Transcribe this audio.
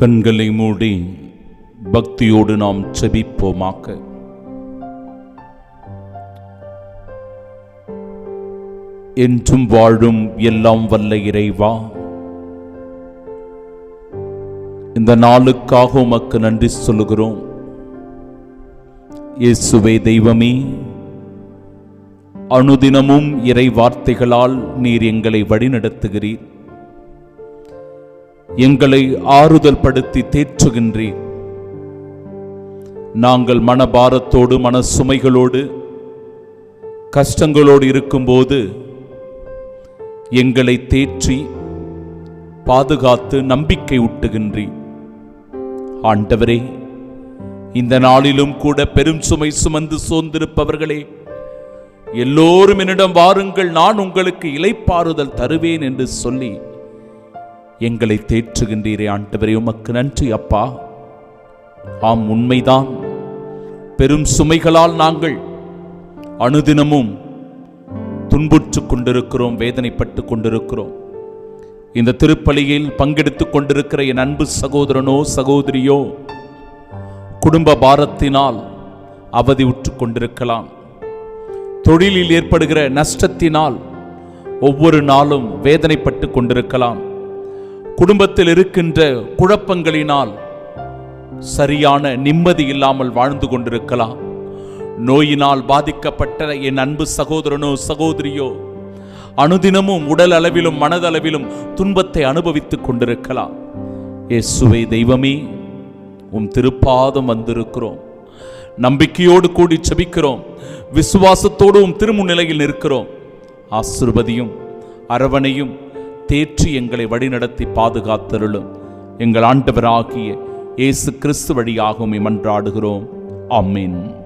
கண்களை மூடி பக்தியோடு நாம் செபிப்போமாக்க என்றும் வாழும் எல்லாம் வல்ல இறைவா இந்த நாளுக்காக உமக்கு நன்றி சொல்லுகிறோம். இயேசுவே தெய்வமே அனுதினமும் இறை வார்த்தைகளால் நீர் எங்களை வழிநடத்துகிறீர். எங்களை ஆறுதல் படுத்தி தேற்றுகின்றீர். நாங்கள் மனபாரத்தோடு மன சுமைகளோடு கஷ்டங்களோடு இருக்கும்போது எங்களை தேற்றி பாதுகாத்து நம்பிக்கை ஊட்டுகின்றீர். ஆண்டவரே இந்த நாளிலும் கூட பெரும் சுமை சுமந்து சோர்ந்திருப்பவர்களே எல்லோரும் என்னிடம் வாருங்கள் நான் உங்களுக்கு இலைப்பாறுதல் தருவேன் என்று சொல்லி எங்களை தேற்றுகின்றீரே ஆண்டவரே உமக்கு நன்றி அப்பா. ஆம் உண்மைதான். பெரும் சுமைகளால் நாங்கள் அனுதினமும் துன்புற்றுக் கொண்டிருக்கிறோம் வேதனைப்பட்டு கொண்டிருக்கிறோம். இந்த திருப்பலியில் பங்கெடுத்துக் கொண்டிருக்கிற என் அன்பு சகோதரனோ சகோதரியோ குடும்ப பாரத்தினால் அவதி உற்று கொண்டிருக்கலாம். தொழிலில் ஏற்படுகிற நஷ்டத்தினால் ஒவ்வொரு நாளும் வேதனைப்பட்டு கொண்டிருக்கலாம். குடும்பத்தில் இருக்கின்ற குழப்பங்களினால் சரியான நிம்மதி இல்லாமல் வாழ்ந்து கொண்டிருக்கலாம். நோயினால் பாதிக்கப்பட்ட என் அன்பு சகோதரனோ சகோதரியோ அனுதினமும் உடல் அளவிலும் மனதளவிலும் துன்பத்தை அனுபவித்துக் கொண்டிருக்கலாம். இயேசுவை தெய்வமே உம் திருப்பாதம் வந்திருக்கிறோம். நம்பிக்கையோடு கூடி செபிக்கிறோம். விசுவாசத்தோடு உம் திருமுன்னிலையில் நிற்கிறோம். ஆசிர்வதியும் அரவணையும் தேற்றி எங்களை வழிநடத்தி பாதுகாத்தருளும். எங்கள் ஆண்டவராகிய இயேசு கிறிஸ்து வழியாகவும் மன்றாடுகிறோம். அம்மீன்